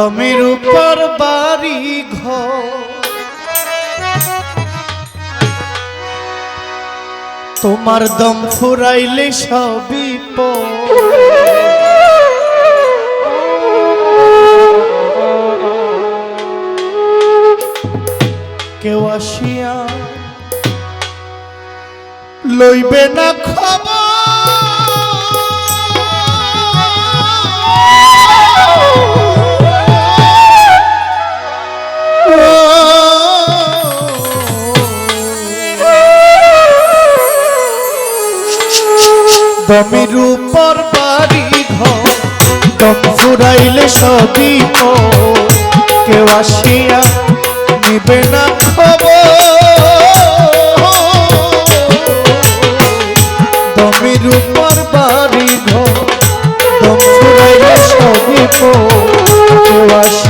দমের উপর বাড়ি ঘর তোমার দম ফুরাইলে সবই। কেউ আসিয়া লইবে না দমের উপর বাড়ি ঘর দম ফুরাইলে সবই। কেউ আসিয়া নিবে না খবর দমের উপর বাড়ি ঘর দম ফুরাইলে সবই কেউ আসিয়া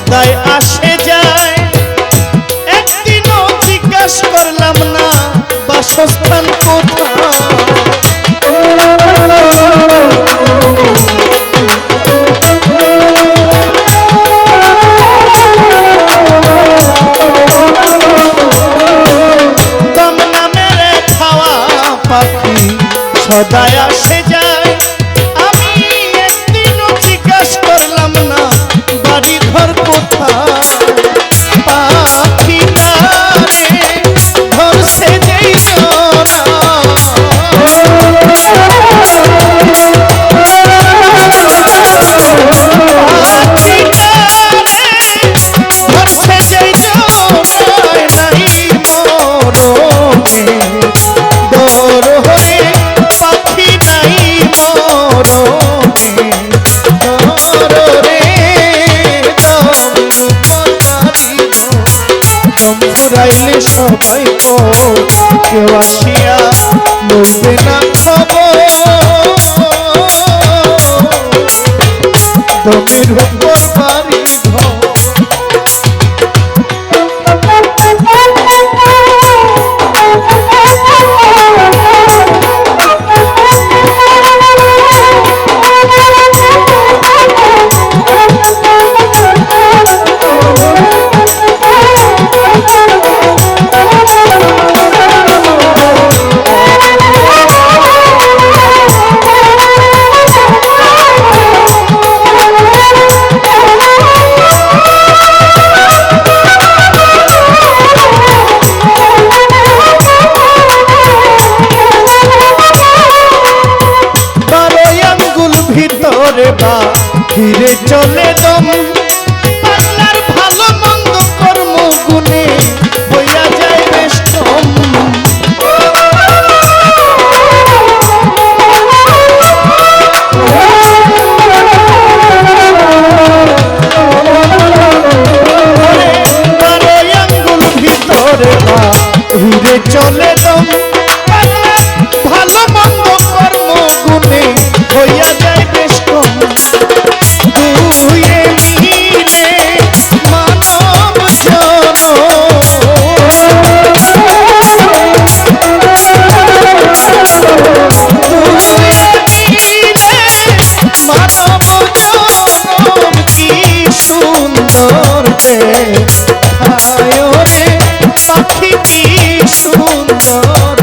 সদাই আসে যায়। একদিনও জিজ্ঞাস করলাম না বাসস্থান সদাই আসে যায়। ফুরাইলে সবাই কো কেউ আসিয়া বলবে না খবর। দমের চলে দম আল্লাহর ভালো মন্দ কর্ম গুণে হইয়া যায় ভিতরে চলে দম কি সুন্দর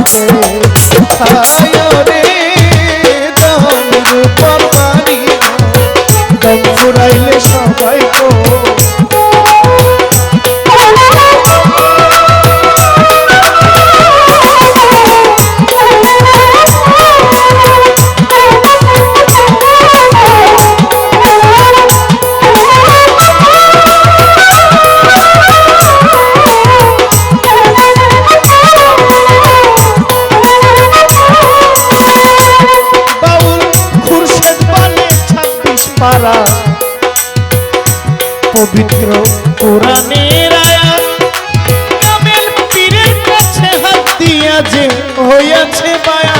পবিত্র কোরআনের আয়াত। কামেল পীরের কাছে হাত দিয়া যে হইয়াছে মায়া